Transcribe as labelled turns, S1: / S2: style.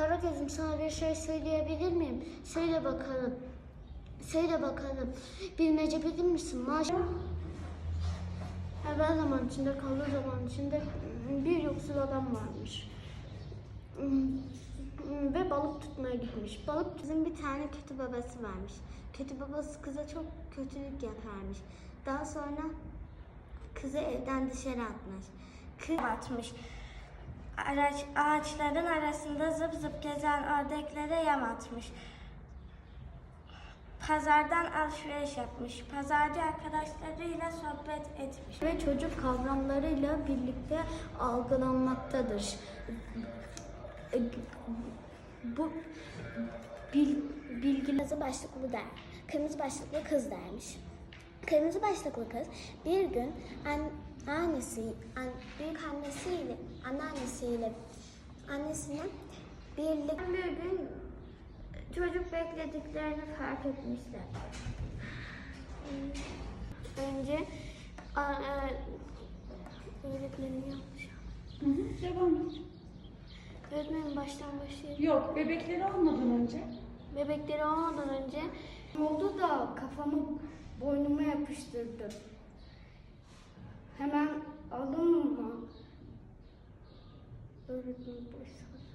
S1: Karagöz'üm sana bir şey söyleyebilir miyim? Söyle bakalım. Söyle bakalım. Bilmece bilir misin? Maşallah. Evvel zaman içinde, kalır zaman içinde bir yoksul adam varmış. Ve balık tutmaya gitmiş. Balık
S2: Kızın bir tane kötü babası varmış. Kötü babası kıza çok kötülük yaparmış. Daha sonra kızı evden dışarı atmış. Kız atmış. Araç, ağaçların arasında zıp zıp gezen ördeklere yem atmış. Pazardan alışveriş yapmış. Pazarcı arkadaşlarıyla sohbet etmiş.
S1: ve çocuk kavramlarıyla birlikte algılanmaktadır. Bu bil, bilgi
S2: Kırmızı başlıklı der. Kırmızı başlıklı kız dermiş. Kırmızı başlıklı kız bir gün an, annesi, an, büyük annesiyle, anneannesiyle annesine birlikte
S1: bir gün çocuk beklediklerini fark etmişler. Önce a, e, öğretmenim yapmış.
S3: Hı hı, devam et.
S1: Öğretmenim baştan başlayalım.
S3: Yok, bebekleri olmadan önce.
S1: Bebekleri olmadan önce oldu da kafamı boynuma yapıştırdım. Hemen alın mı? Öğretmenim başladı.